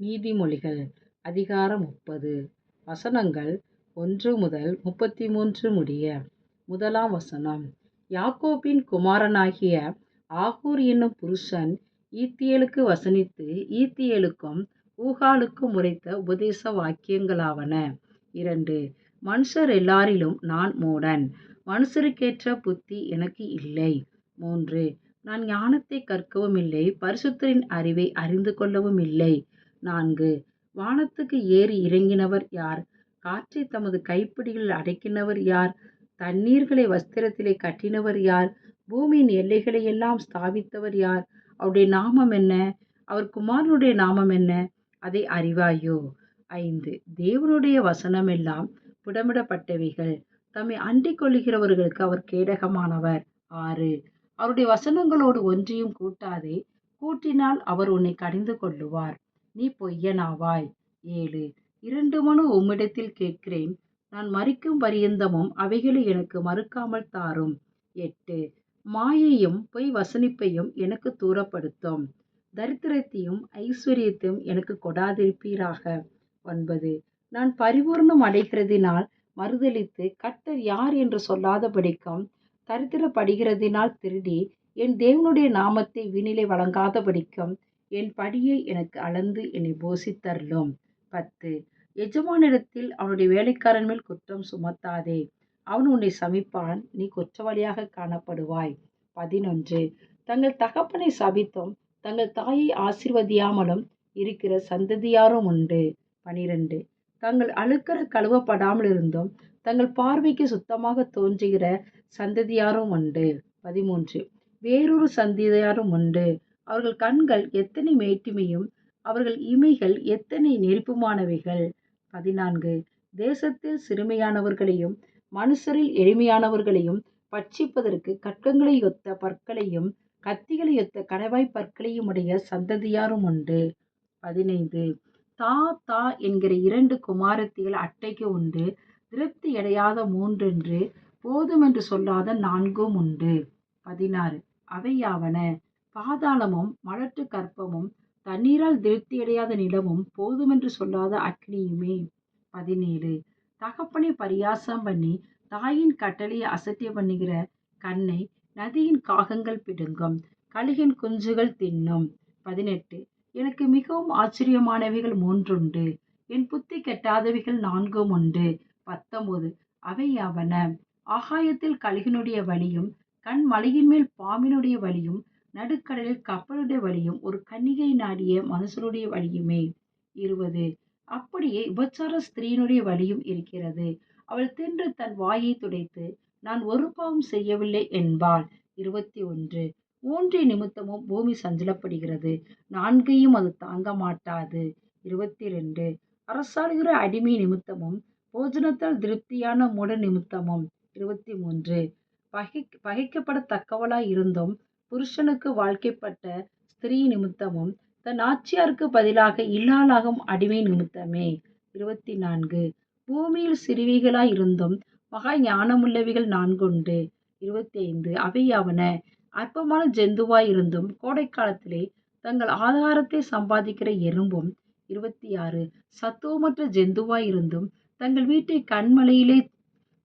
நீதிமொழிகள் அதிகாரம் முப்பது. வசனங்கள் ஒன்று முதல் முப்பத்தி மூன்று முடிய முதலாம் வசனம். யாக்கோபின் குமாரனாகிய ஆகூர் என்னும் புருஷன் ஈத்தியலுக்கு வசனித்து ஈத்தியலுக்கும் ஊகாலுக்கும் உரைத்த உபதேச வாக்கியங்களாவன. இரண்டு மனுஷர் எல்லாரிலும் நான் மூடன் மனுஷருக்கேற்ற புத்தி எனக்கு இல்லை. மூன்று நான் ஞானத்தை கற்கவும் இல்லை பரிசுத்தரின் அறிவை அறிந்து கொள்ளவும் இல்லை. நான்கு. வானத்துக்கு ஏறி இறங்கினவர் யார்? காற்றை தமது கைப்பிடிகளில் அடக்கினவர் யார்? தண்ணீர்களை வஸ்திரத்திலே கட்டினவர் யார்? பூமியின் எல்லைகளை எல்லாம் ஸ்தாபித்தவர் யார்? அவருடைய நாமம் என்ன? அவர் குமாரனுடைய நாமம் என்ன? அதை அறிவாயோ? ஐந்து. தேவனுடைய வசனம் எல்லாம் புடமிடப்பட்டவைகள். தம்மை அண்டிக் கொள்ளுகிறவர்களுக்கு அவர் கேடகமானவர். ஆறு. அவருடைய வசனங்களோடு ஒன்றையும் கூட்டாதே கூட்டினால் அவர் உன்னை கடிந்து கொள்ளுவார். நீ பொய்யனாவாய். ஏழு. இரண்டு மனு உம்மிடத்தில் கேட்கிறேன். நான் மறிக்கும் பரியந்தமும் அவைகளை எனக்கு மறுக்காமல் தாரும். எட்டு. மாயையும் பொய் வசனிப்பையும் எனக்கு தூரப்படுத்தும். தரித்திரத்தையும் ஐஸ்வர்யத்தையும் எனக்கு கொடாதிருப்பீராக. ஒன்பது. நான் பரிபூர்ணம் அடைகிறதினால் மறுதளித்து கர்த்தர் யார் என்று சொல்லாதபடிக்கும் தரித்திரப்படுகிறதினால் திருடி என் தேவனுடைய நாமத்தை வினிலை வழங்காதபடிக்கும் என் படியை எனக்கு அளந்து என்னை போசித்தரலும் பத்து. எஜமானிடத்தில் அவனுடைய வேலைக்காரன் மேல் குற்றம் சுமத்தாதே. அவன் உன்னை சமிப்பான் நீ குற்றவாளியாக காணப்படுவாய். பதினொன்று. தங்கள் தகப்பனை சபித்தும் தங்கள் தாயை ஆசிர்வதியாமலும் இருக்கிற சந்ததியாரும் உண்டு. பனிரெண்டு. தங்கள் அழுக்கற கழுவப்படாமல் இருந்தும் தங்கள் பார்வைக்கு சுத்தமாக தோன்றுகிற சந்ததியாரும் உண்டு. பதிமூன்று. வேறொரு சந்ததியாரும் உண்டு. அவர்கள் கண்கள் எத்தனை மேட்டிமையும் அவர்கள் இமைகள் எத்தனை நெருப்புமானவைகள். பதினான்கு. தேசத்தில் சிறுமையானவர்களையும் மனுஷரில் எளிமையானவர்களையும் பட்சிப்பதற்கு கற்கங்களை ஒத்த பற்களையும் கத்திகளை ஒத்த கடவாய் பற்களையும் உடைய சந்ததியாரும் உண்டு. பதினைந்து. தா தா என்கிற இரண்டு குமாரத்திகள் அட்டைக்கு உண்டு திருப்தி அடையாத மூன்றென்று போதும் என்று சொல்லாத நான்கும் உண்டு. பதினாறு. அவையாவன பாதாளமும் மலட்டு கற்பமும் தண்ணீரால் திருப்தியடையாத நிலமும் போதுமென்று சொல்லாத அக்னியுமே பதினேழு. தகப்பனை பரியாசம் பண்ணி தாயின் கட்டளையை அசட்டிய பண்ணுகிற கண்ணை நதியின் காகங்கள் பிடுங்கும் கழுகின் குஞ்சுகள் தின்னும். பதினெட்டு. எனக்கு மிகவும் ஆச்சரியமானவைகள் மூன்றுண்டு என் புத்தி கெட்டாதவைகள் நான்கும் உண்டு. பத்தொன்பது அவன ஆகாயத்தில் கழுகினுடைய வழியும் கண் மலையின் மேல் பாம்பினுடைய வழியும் நடுக்கடலில் கப்பலுடைய வழியும் ஒரு கன்னிகை நாடிய மனுஷனுடைய வழியுமே. இருபது. அப்படியே உபச்சார ஸ்திரீனுடைய வழியும் இருக்கிறது. அவள் தின்று தன் வாயை துடைத்து நான் ஒரு பாவம் செய்யவில்லை என்பாள். இருபத்தி ஒன்று மூன்றை நிமித்தமும் பூமி சஞ்சலப்படுகிறது. நான்கையும் அது தாங்க மாட்டாது. இருபத்தி ரெண்டு அரசாளுகிற அடிமை நிமித்தமும் போஜனத்தால் திருப்தியான மூட நிமித்தமும். இருபத்தி மூன்று பகை பகைக்கப்படத்தக்கவளாய் இருந்தும் புருஷனுக்கு வாழ்க்கைப்பட்ட ஸ்திரீ நிமித்தமும் தன் ஆட்சியாருக்கு பதிலாக இல்லாளாகும் அடிமை நிமித்தமே. இருபத்தி நான்கு பூமியில் சிறுவிகளாய் இருந்தும் மகா ஞானமுள்ளவிகள் நான்குண்டு. இருபத்தி ஐந்து அவையாவன அற்பமான ஜந்துவாய் இருந்தும் கோடைக்காலத்திலே தங்கள் ஆதாரத்தை சம்பாதிக்கிற எறும்பும். இருபத்தி ஆறு சத்துவமற்ற ஜந்துவாய் இருந்தும் தங்கள் வீட்டை கண்மலையிலே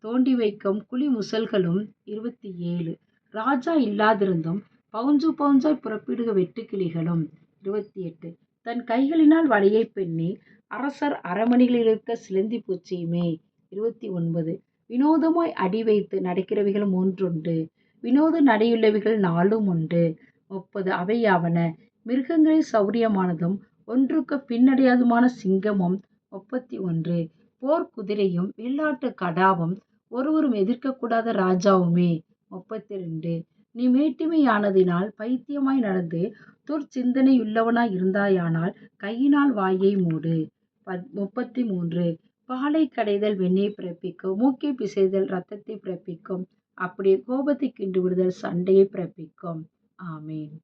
தோண்டி வைக்கும் குழி முசல்களும் இருபத்தி ஏழு ராஜா இல்லாதிருந்தும் பவுஞ்சு பவுஞ்சாய் புறப்பிடுக வெட்டுக்கிளிகளும். இருபத்தி எட்டு தன் கைகளினால் வலையை பெண்ணி அரசர் அரமணிகளில் இருக்க சிலந்தி பூச்சியுமே. இருபத்தி ஒன்பது வினோதமாய் அடி வைத்து நடக்கிறவைகள் மூன்றுண்டு வினோத நடையுள்ளவைகள் நாளும் உண்டு. முப்பது. அவையாவன மிருகங்களில் சௌரியமானதும் ஒன்றுக்கு பின்னடையாதுமான சிங்கமும். முப்பத்தி ஒன்று போர்க்குதிரையும் வெள்ளாட்டு கடாவும் ஒருவரும் எதிர்க்கக்கூடாத ராஜாவுமே. முப்பத்தி ரெண்டு நீ மேட்டிமையானதினால் பைத்தியமாய் நடந்து துர்ச்சிந்தனையுள்ளவனாய் இருந்தாயானால் கையினால் வாயை மூடு. பத் முப்பத்தி மூன்று பாலை கடைதல் வெண்ணெய் பிறப்பிக்கும் மூக்கை பிசைதல் ரத்தத்தை பிறப்பிக்கும் அப்படியே கோபத்தை கிண்டு விடுதல் சண்டையை பிறப்பிக்கும். ஆமீன்.